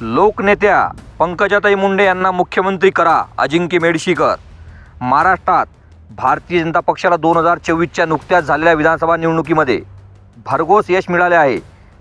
लोकनेत्या पंकजाताई मुंडे यांना मुख्यमंत्री करा अजिंक्य मेडशीकर. महाराष्ट्रात भारतीय जनता पक्षाला दोन हजार चोवीसच्या नुकत्याच झालेल्या विधानसभा निवडणुकीमध्ये भरघोस यश मिळाले आहे.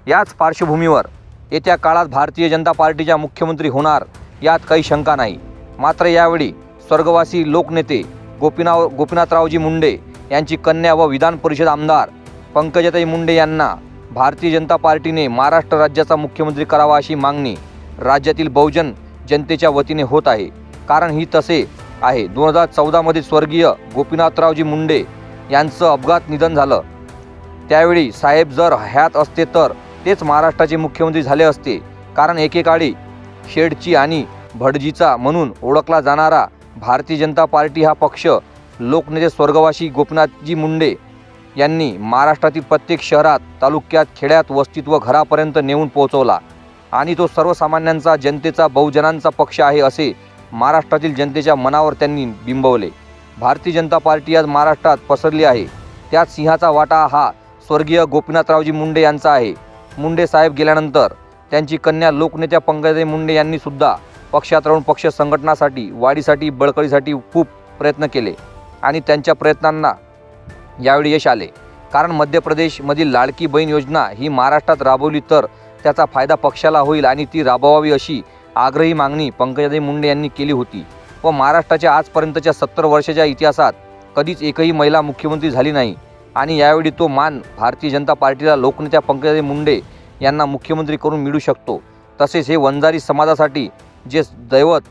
याच पार्श्वभूमीवर येत्या काळात भारतीय जनता पार्टीच्या मुख्यमंत्री होणार यात काही शंका नाही. मात्र यावेळी स्वर्गवासी लोकनेते गोपीनाव गोपीनाथरावजी मुंडे यांची कन्या व विधान परिषद आमदार पंकजाताई मुंडे यांना भारतीय जनता पार्टीने महाराष्ट्र राज्याचा मुख्यमंत्री करावा अशी मागणी राज्यातील बहुजन जनतेच्या वतीने होत आहे. कारण ही तसे आहे. दोन हजार चौदामध्ये स्वर्गीय गोपीनाथरावजी मुंडे यांचं अपघात निधन झालं. त्यावेळी साहेब जर ह्यात असते तर तेच महाराष्ट्राचे मुख्यमंत्री झाले असते. कारण एकेकाळी शेडची आणि भटजीचा म्हणून ओळखला जाणारा भारतीय जनता पार्टी हा पक्ष लोकनेते स्वर्गवासी गोपीनाथजी मुंडे यांनी महाराष्ट्रातील प्रत्येक शहरात तालुक्यात खेड्यात वस्तीत व घरापर्यंत नेऊन पोहोचवला. आणि तो सर्वसामान्यांचा जनतेचा बहुजनांचा पक्ष आहे असे महाराष्ट्रातील जनतेच्या मनावर त्यांनी बिंबवले. भारतीय जनता पार्टी आज महाराष्ट्रात पसरली आहे. त्यात सिंहाचा वाटा हा स्वर्गीय गोपीनाथरावजी मुंडे यांचा आहे. मुंडे साहेब गेल्यानंतर त्यांची कन्या लोकनेत्या पंकजाताई मुंडे यांनी सुद्धा पक्षात राहून पक्ष संघटनासाठी वाढीसाठी बळकळीसाठी खूप प्रयत्न केले आणि त्यांच्या प्रयत्नांना यावेळी यश आले. कारण मध्य प्रदेशमधील लाडकी बहीण योजना ही महाराष्ट्रात राबवली तर त्याचा फायदा पक्षाला होईल आणि ती राबवावी अशी आग्रही मागणी पंकजाताई मुंडे यांनी केली होती. व महाराष्ट्राच्या आजपर्यंतच्या सत्तर वर्षाच्या इतिहासात कधीच एकही महिला मुख्यमंत्री झाली नाही. आणि यावेळी तो मान भारतीय जनता पार्टीला लोकनेत्या पंकजाताई मुंडे यांना मुख्यमंत्री करून मिळू शकतो. तसेच हे वंजारी समाजासाठी जे दैवत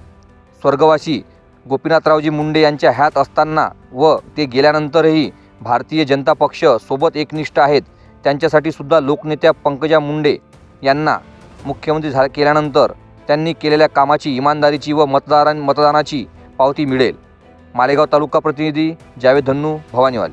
स्वर्गवासी गोपीनाथरावजी मुंडे यांच्या ह्यात असताना व ते गेल्यानंतरही भारतीय जनता पक्ष सोबत एकनिष्ठ आहेत त्यांच्यासाठी सुद्धा लोकनेत्या पंकजा मुंडे यांना मुख्यमंत्री झा केल्यानंतर त्यांनी केलेल्या कामाची इमानदारीची व मतदारां मतदानाची पावती मिळेल. मालेगाव तालुका प्रतिनिधी जावेद धन्नू भवानीवाले.